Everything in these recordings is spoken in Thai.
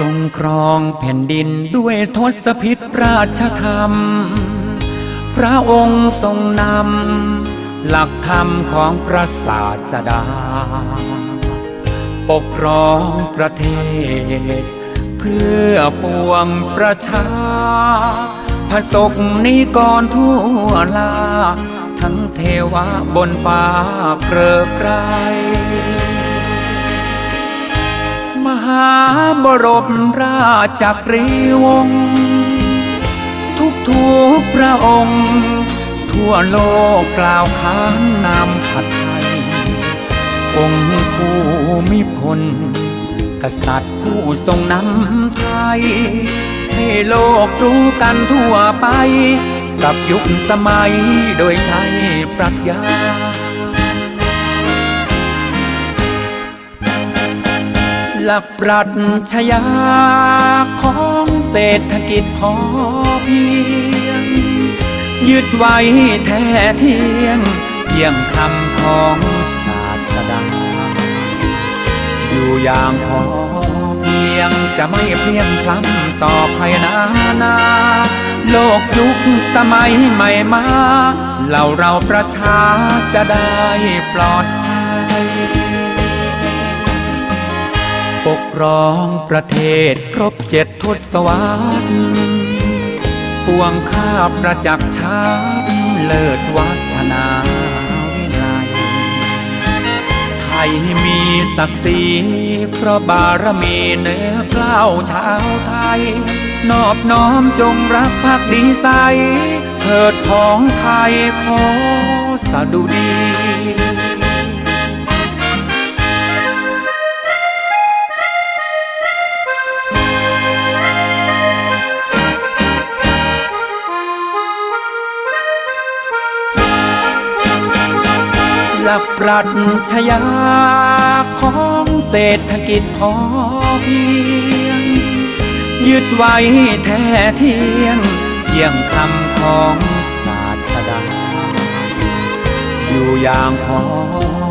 ทรงครองแผ่นดินด้วยทศพิษราชธรรม พระองค์ทรงนำ หลักธรรมของพระศาสดา ปกครองประเทศ เพื่อปวงประชาพระสกนิกรทั่วลา ทั้งเทวะบนฟ้าเกริกไกร หาบรมราชกรีวง ทุกทุกพระองค์ ทั่วโลกกล่าวขานนามผัดไทย องค์ภูมิพล กษัตริย์ผู้ทรงนำไทย ให้โลกรู้กันทั่วไปกับยุคสมัยโดยใช้ปรัชญา หลักปรัชญาของเศรษฐกิจพอเพียง ยึดไว้แท้เทียงเยี่ยงคำของศาสดา อยู่อย่างพอเพียงจะไม่เพียงพล้ำต่อภัยนานา โลกยุคสมัยใหม่มาเราเราประชาจะได้ปลอดภัย ปกครองประเทศครบเจ็ดทศวรรษปวงข้าประจักษ์ชาติเลิศวัฒนาวิไลไทยมีศักดิ์ศรีเพราะบารมีเนือกล้าชาวไทย นอบน้อมจงรักภักดีใสเถิดของไทยขอสดุดี ลักปรัชญาของเศรษฐกิจพอเพียง ยึดไว้แท้เทียงเยี่ยงคำของศาสดา อยู่อย่างพอ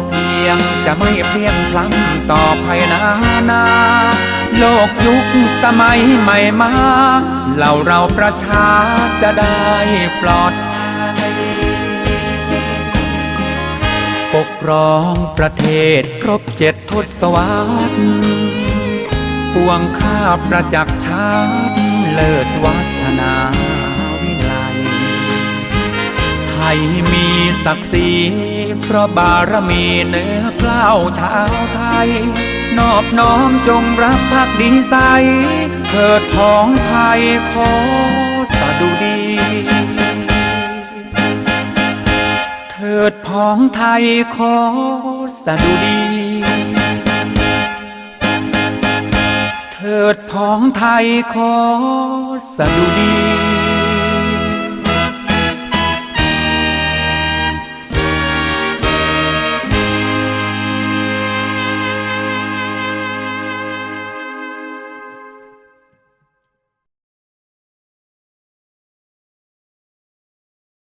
เพียงจะไม่เพียงพล้ำต่อภัยนานา โลกยุคสมัยใหม่มาเราเราประชาจะได้ปลอด ปกครองประเทศครบเจ็ดทศวรรษปวงข้าประจักษ์ชาติเลิศวัฒนาวิไลไทยมีศักดิ์ศรีเพราะบารมีเนือกล้าชาวไทย นอบน้อมจงรักภักดีใสเถิดของไทยขอสดุดี ดพ้องไทยขอสดุดี เถิดพ้องไทยขอสดุดี